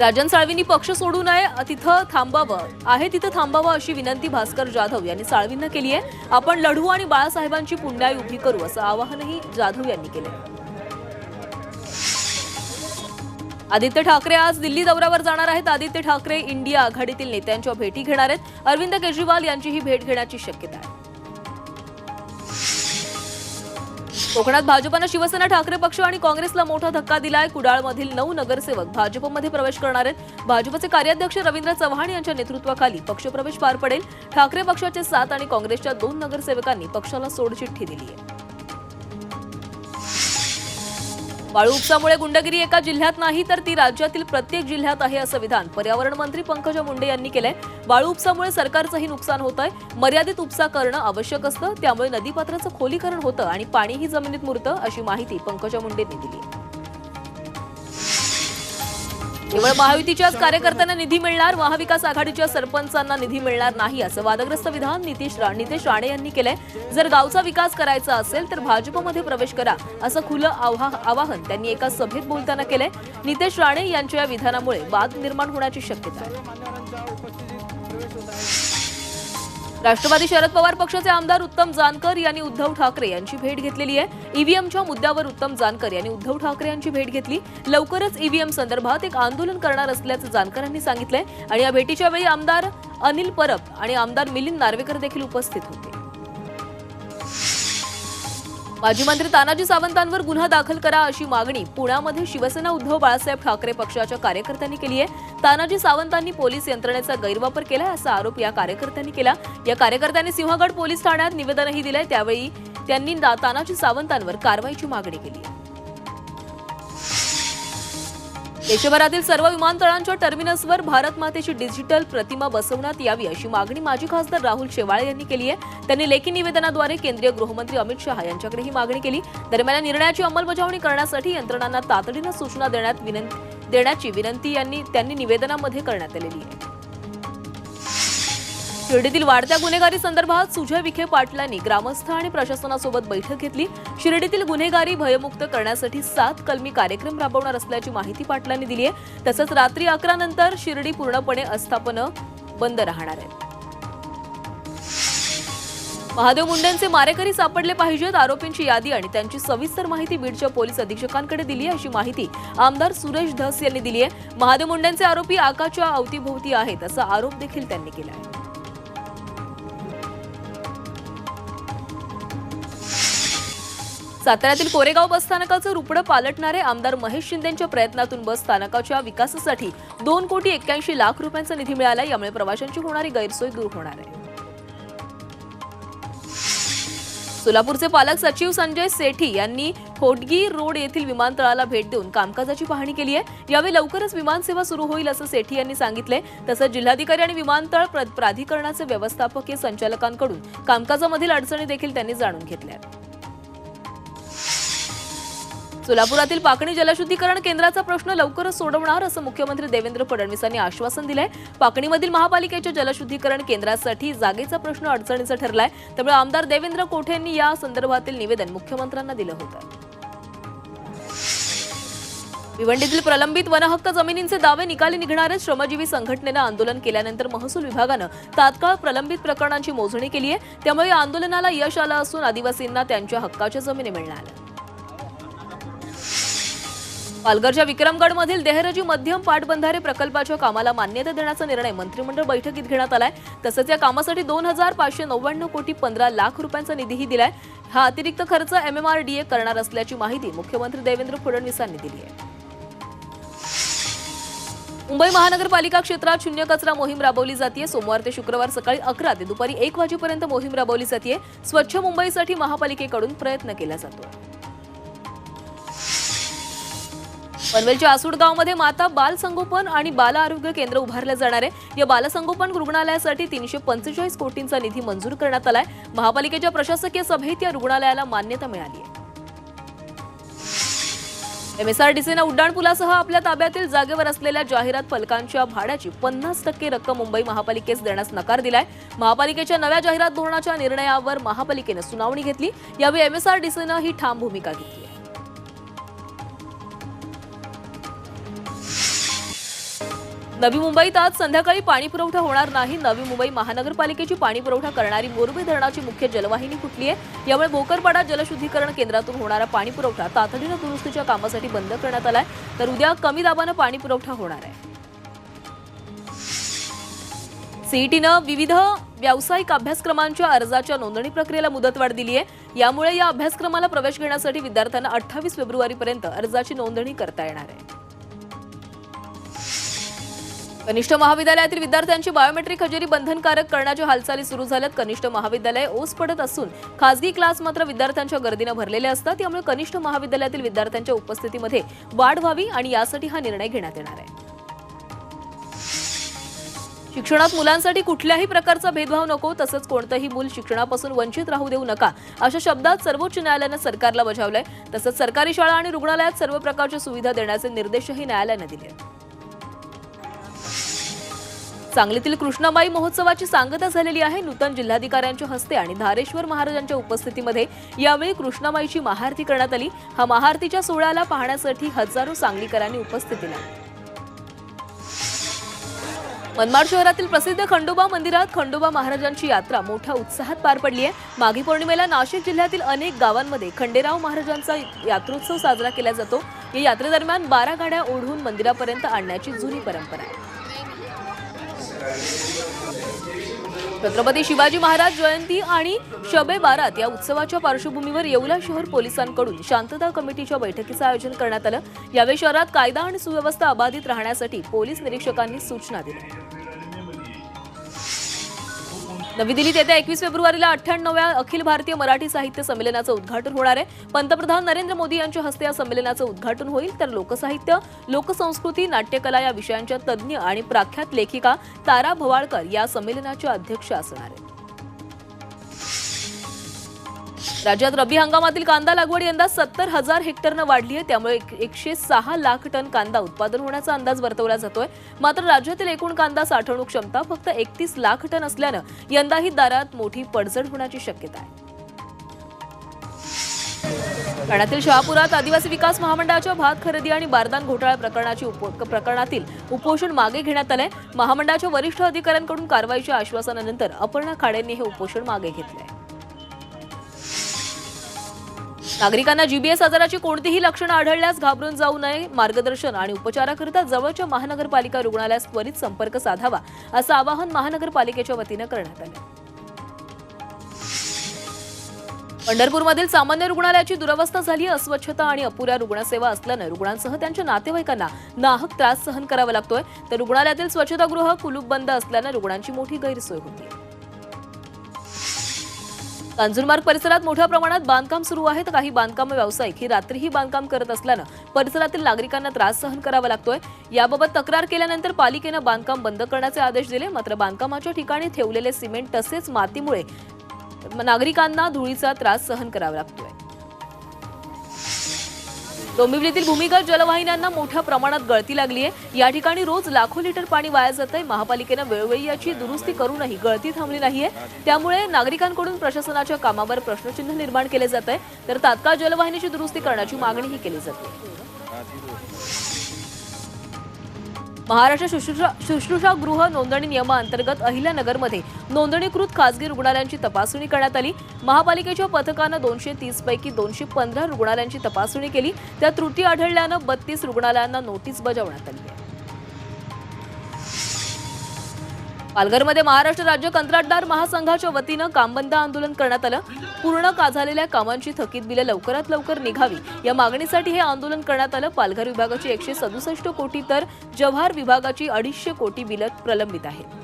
राजन साळवींनी पक्ष सोडू नये तिथं थांबावं. आहे तिथं थांबावं अशी विनंती भास्कर जाधव यांनी साळवींना केली आहे. आपण लढू आणि बाळासाहेबांची पुण्याई उभी करू असं आवाहनही जाधव यांनी केलं आदित्य ठाकरे आज दिल्ली दौऱ्यावर जाणार आहेत. आदित्य ठाकरे इंडिया आघाडीतील नेत्यांच्या भेटी घेणार आहेत. अरविंद केजरीवाल यांचीही भेट घेण्याची शक्यता आहे. कोकणात भाजपानं शिवसेना ठाकरे पक्ष आणि काँग्रेसला मोठा धक्का दिलाय. कुडाळमधील नऊ नगरसेवक भाजपमध्ये प्रवेश करणार आहेत. भाजपचे कार्याध्यक्ष रवींद्र चव्हाण यांच्या नेतृत्वाखाली पक्षप्रवेश पार पडेल. ठाकरे पक्षाचे सात आणि काँग्रेसच्या दोन नगरसेवकांनी पक्षाला सोडचिठ्ठी दिली आहे वाळू उपसामुळे गुंडगिरी एका जिल्ह्यात नाही तर ती राज्यातील प्रत्येक जिल्ह्यात आहे असं विधान. पर्यावरण मंत्री पंकजा मुंडे यांनी केलंय. वाळू उपसामुळे सरकारचंही नुकसान होत आहे मर्यादित उपसा करणं आवश्यक असतं. त्यामुळे नदीपात्राचं खोलीकरण होतं आणि पाणीही जमिनीत मुरतं अशी माहिती पंकजा मुंडेंनी दिली केवळ महायुतीच्याच कार्यकर्त्यांना निधी मिळणार महाविकास आघाडीच्या सरपंचांना निधी मिळणार नाही असं वादग्रस्त विधान नितीश रा- नितेश राणे यांनी केलंय. जर गावचा विकास करायचा असेल तर भाजपमध्ये प्रवेश करा असं खुलं आव्हा- आवाहन त्यांनी एका सभेत बोलताना केलंय. नितेश राणे यांच्या या विधानामुळे वाद निर्माण होण्याची शक्यता आहे. राष्ट्रवादी शरद पवार पक्षाचे आमदार उत्तम जानकर यांनी उद्धव ठाकरे यांची भेट घेतलेली आहे. ईव्हीएमच्या मुद्द्यावर उत्तम जानकर यांनी उद्धव ठाकरे यांची भेट घेतली. लवकरच ईव्हीएम संदर्भात एक आंदोलन करणार असल्याचं जानकरांनी सांगितलंय. आणि या भेटीच्या वेळी आमदार अनिल परब आणि आमदार मिलिंद नार्वेकर देखील उपस्थित होते. माजी मंत्री तानाजी सावंतांवर गुन्हा दाखल करा अशी मागणी पुण्यामध्ये शिवसेना उद्धव बाळासाहेब ठाकरे पक्षाच्या कार्यकर्त्यांनी केली आहे. तानाजी सावंतांनी पोलीस यंत्रणेचा गैरवापर केला असा आरोप या कार्यकर्त्यांनी केला. या कार्यकर्त्यांनी सिंहगड पोलीस ठाण्यात निवेदनही दिलंय. त्यावेळी त्यांनी दा- तानाजी सावंतांवर कारवाईची मागणी केली आहे. देशभरातील सर्व विमानतळांच्या टर्मिनसवर भारत मातेची डिजिटल प्रतिमा बसवण्यात यावी अशी मागणी माजी खासदार राहुल शेवाळे यांनी केली आहे. त्यांनी लेखी निवेदनाद्वारे केंद्रीय गृहमंत्री अमित शहा यांच्याकडे ही मागणी केली. दरम्यान या निर्णयाची अंमलबजावणी करण्यासाठी यंत्रणांना तातडीनं सूचना देण्यात विनंती देण्याची विनंती यांनी त्यांनी निवेदनामध्ये करण्यात आलेली आहे. शिर्डीतील वाढत्या गुन्हेगारी संदर्भात सुजय विखे पाटलांनी ग्रामस्थ आणि प्रशासनासोबत बैठक घेतली. शिर्डीतील गुन्हेगारी भयमुक्त करण्यासाठी सात कलमी कार्यक्रम राबवणार असल्याची माहिती पाटलांनी दिली आहे. तसंच रात्री अकरा नंतर शिर्डी पूर्णपणे अस्थापनं बंद राहणार आहेत. महादेव मुंडेंचे मारेकरी सापडले पाहिजेत आरोपींची यादी आणि त्यांची सविस्तर माहिती बीडच्या पोलीस अधीक्षकांकडे दिली आहे अशी माहिती आमदार सुरेश धस यांनी दिली आहे. महादेव मुंडेंचे आरोपी आकाच्या अवतीभोवती आहेत असा आरोप देखील त्यांनी केला आहे. साताऱ्यातील कोरेगाव बसस्थानकाचं रुपडं पालटणारे आमदार महेश शिंदेच्या प्रयत्नातून बस स्थानकाच्या विकासासाठी दोन कोटी एक्क्याऐंशी लाख रुपयांचा निधी मिळाला. यामुळे प्रवाशांची होणारी गैरसोय दूर होणार आहे. सोलापूरचे पालक सचिव संजय सेठी यांनी खोटगी रोड येथील विमानतळाला भेट देऊन कामकाजाची पाहणी केली आहे. यावेळी लवकरच विमानसेवा सुरू होईल असं सेठी यांनी सांगितलंय तसंच जिल्हाधिकारी आणि विमानतळ प्राधिकरणाचे व्यवस्थापकीय संचालकांकडून कामकाजामधील अडचणी देखील त्यांनी जाणून घेतल्या आहेत. सोलापुरातील पाकणी जलशुद्धीकरण केंद्राचा प्रश्न लवकरच सोडवणार असं मुख्यमंत्री देवेंद्र फडणवीसांनी आश्वासन दिलंय. पाकणीमधील महापालिकेच्या जलशुद्धीकरण केंद्रासाठी जागेचा प्रश्न अडचणीचा ठरलाय. त्यामुळे आमदार देवेंद्र कोठे यांनी या संदर्भातील निवेदन मुख्यमंत्र्यांना दिलं होतं. भिवंडीतील प्रलंबित वनहक्क जमिनींचे दावे निकाली निघणारे श्रमजीवी संघटनेनं आंदोलन केल्यानंतर महसूल विभागानं तात्काळ प्रलंबित प्रकरणांची मोजणी केली आहे त्यामुळे या आंदोलनाला यश आलं असून आदिवासींना त्यांच्या हक्काच्या जमिनी मिळणार. पालघरच्या विक्रमगडमधील देहरजी मध्यम पाटबंधारे प्रकल्पाच्या कामाला मान्यता देण्याचा निर्णय मंत्रिमंडळ बैठकीत घेण्यात आलाय. तसंच या कामासाठी दोन हजार पाचशे नव्याण्णव कोटी पंधरा लाख रुपयांचा निधीही दिलाय. हा अतिरिक्त खर्च एमएमआरडीए करणार असल्याची माहिती मुख्यमंत्री देवेंद्र फडणवीसांनी दिली आहे. मुंबई महानगरपालिका क्षेत्रात शून्य कचरा मोहीम राबवली जाते सोमवार ते शुक्रवार सकाळी अकरा ते दुपारी एक वाजेपर्यंत मोहीम राबवली जाते स्वच्छ मुंबईसाठी महापालिकेकडून प्रयत्न केला जातो. पनवेलच्या आसूड माता बाल संगोपन आणि बाल आरोग्य केंद्र उभारलं जाणार आहे. या बालसंगोपन रुग्णालयासाठी तीनशे पंचेचाळीस कोटींचा निधी मंजूर करण्यात आलाय. महापालिकेच्या प्रशासकीय सभेत या रुग्णालयाला मान्यता मिळाली आहे. एमएसआरडीसीनं उड्डाणपुलासह आपल्या ताब्यातील जागेवर असलेल्या जाहिरात फलकांच्या भाड्याची पन्नास टक्के रक्कम मुंबई महापालिकेस देण्यास नकार दिलाय. महापालिकेच्या नव्या जाहिरात धोरणाच्या निर्णयावर महापालिकेनं सुनावणी घेतली. यावेळी एमएसआरडीसीनं ही ठाम भूमिका घेतली. नवी मुंबईत आज संध्याकाळी पाणी पुरवठा होणार नाही. नवी मुंबई महानगरपालिकेची पाणी पुरवठा करणारी मोरबे धरणाची मुख्य जलवाहिनी फुटली आहे? यामुळे भोकरपाडा जलशुद्धीकरण केंद्रातून होणारा पाणी पुरवठा तातडीनं दुरुस्तीच्या कामासाठी बंद करण्यात आलाय. तर उद्या कमी दाबानं पाणी पुरवठा होणार आहे. सीईटीनं विविध व्यावसायिक अभ्यासक्रमांच्या अर्जाच्या नोंदणी प्रक्रियेला मुदतवाढ दिली आहे यामुळे या अभ्यासक्रमाला प्रवेश घेण्यासाठी विद्यार्थ्यांना अठ्ठावीस फेब्रुवारीपर्यंत अर्जाची नोंदणी करता येणार आहे. कनिष्ठ महाविद्यालयातील विद्यार्थ्यांची बायोमेट्रिक हजेरी बंधनकारक करण्याच्या हालचाली सुरू झाल्यात. कनिष्ठ महाविद्यालय ओस पडत असून खासगी क्लास मात्र विद्यार्थ्यांच्या गर्दीनं भरलेले असतात. त्यामुळे कनिष्ठ महाविद्यालयातील विद्यार्थ्यांच्या उपस्थितीमध्ये वाढ व्हावी आणि यासाठी हा निर्णय घेण्यात येणार आहे. शिक्षणात मुलांसाठी कुठल्याही प्रकारचा भेदभाव नको तसंच कोणतंही मूल शिक्षणापासून वंचित राहू देऊ नका अशा शब्दात सर्वोच्च न्यायालयानं सरकारला बजावलंय. तसंच सरकारी शाळा आणि रुग्णालयात सर्व प्रकारच्या सुविधा देण्याचे निर्देशही न्यायालयानं दिले आहेत. सांगलीतील कृष्णाबाई महोत्सवाची सांगता झालेली आहे. नूतन जिल्हाधिकाऱ्यांच्या हस्ते आणि धारेश्वर महाराजांच्या उपस्थितीमध्ये यावेळी कृष्णाबाईची महाआरती करण्यात आली. हा महाआरतीच्या सोहळ्याला पाहण्यासाठी हजारो सांगलीकरांनी उपस्थिती लावली मनमाड शहरातील प्रसिद्ध खंडोबा मंदिरात खंडोबा महाराजांची यात्रा मोठ्या उत्साहात पार पडली आहे. माघी पौर्णिमेला नाशिक जिल्ह्यातील अनेक गावांमध्ये खंडेराव महाराजांचा यात्रोत्सव साजरा केला जातो. या यात्रेदरम्यान बारा गाड्या ओढून मंदिरापर्यंत आणण्याची जुनी परंपरा आहे. छत्रपती शिवाजी महाराज जयंती आणि शबे बारात या उत्सवाच्या पार्श्वभूमीवर येवला शहर पोलिसांकडून शांतता कमिटीच्या बैठकीचं आयोजन करण्यात आलं. यावेळी शहरात कायदा आणि सुव्यवस्था अबाधित राहण्यासाठी पोलीस निरीक्षकांनी सूचना दिल्या. नवी दिल्लीत येत्या एकवीस फेब्रुवारीला अठ्ठ्याण्णव्या अखिल भारतीय मराठी साहित्य संमेलनाचं उद्घाटन होणार आहे. पंतप्रधान नरेंद्र मोदी यांच्या हस्ते या संमेलनाचं उद्घाटन होईल. तर लोकसाहित्य लोकसंस्कृती नाट्यकला या विषयांच्या तज्ज्ञ आणि प्राख्यात लेखिका तारा भवाळकर या संमेलनाच्या अध्यक्ष असणार आहेत. राज्यात रब्बी हंगामातील कांदा लागवड यंदा सत्तर हजार हेक्टरनं वाढली आहे. त्यामुळे एक- एकशे सहा लाख टन कांदा उत्पादन होण्याचा अंदाज वर्तवला जातोय. मात्र राज्यातील एकूण कांदा साठवणूक क्षमता फक्त एकतीस लाख टन असल्यानं यंदाही दारात मोठी पडझड होण्याची शक्यता आहे. ठाण्यातील शहापुरात आदिवासी विकास महामंडळाच्या भात खरेदी आणि बारदान घोटाळा प्रकरणाची उप- प्रकरणातील उपोषण मागे घेण्यात आलंय. महामंडळाच्या वरिष्ठ अधिकाऱ्यांकडून कारवाईच्या आश्वासनानंतर अपर्णा खाडेंनी हे उपोषण मागे घेतलंय. नागरिकांना जीबीएस आजाराची कोणतीही लक्षणं आढळल्यास घाबरून जाऊ नये. मार्गदर्शन आणि उपचाराकरिता जवळच्या महानगरपालिका रुग्णालयास त्वरित संपर्क साधावा असं आवाहन महानगरपालिकेच्या वतीनं करण्यात आलं. पंढरपूरमधील सामान्य रुग्णालयाची दुरवस्था झाली. अस्वच्छता आणि अपुऱ्या रुग्णसेवा असल्यानं रुग्णांसह त्यांच्या नातेवाईकांना नाहक त्रास सहन करावा लागतोय. तर रुग्णालयातील स्वच्छतागृह कुलूप बंद असल्यानं रुग्णांची मोठी गैरसोय होती कांजूरमार्ग परिसरात मोठ्या प्रमाणात बांधकाम सुरू आहे. तर काही बांधकाम व्यावसायिक ही रात्रीही बांधकाम करत असल्यानं परिसरातील नागरिकांना त्रास सहन करावा लागतोय. याबाबत तक्रार केल्यानंतर पालिकेनं बांधकाम बंद करण्याचे आदेश दिले. मात्र बांधकामाच्या ठिकाणी ठेवलेले सिमेंट तसेच मातीमुळे नागरिकांना धुळीचा त्रास सहन करावा लागतोय. डोंबिवलीतील भूमिगत जलवाहिन्यांना मोठ्या प्रमाणात गळती लागली आहे या ठिकाणी रोज लाखो लिटर पाणी वाया जात आहे महापालिकेनं वेळोवेळी याची दुरुस्ती करूनही गळती थांबली नाहीये. त्यामुळे नागरिकांकडून प्रशासनाच्या कामावर प्रश्नचिन्ह निर्माण केले जात आहे तर तात्काळ जलवाहिनीची दुरुस्ती करण्याची मागणीही केली जाते. महाराष्ट्र शुश्रूषा शुश्रूषा गृह नोंदणी नियमाअंतर्गत अहिल्यानगरमध्ये नोंदणीकृत खासगी रुग्णालयांची तपासणी करण्यात आली. महापालिकेच्या पथकानं दोनशे तीस पैकी दोनशे पंधरा रुग्णालयांची तपासणी केली. त्या त्रुटी आढळल्यानं बत्तीस रुग्णालयांना नोटीस बजावण्यात आली पालघरमध्ये महाराष्ट्र राज्य कंत्राटदार महासंघाच्या वतीनं कामबंद आंदोलन करण्यात आलं. पूर्ण का झालेल्या कामांची थकीत बिलं लवकरात लवकर निघावी. या मागणीसाठी हे आंदोलन करण्यात आलं. पालघर विभागाची एकशे सदुसष्ट कोटी तर जव्हार विभागाची अडीचशे कोटी बिलं प्रलंबित आहेत.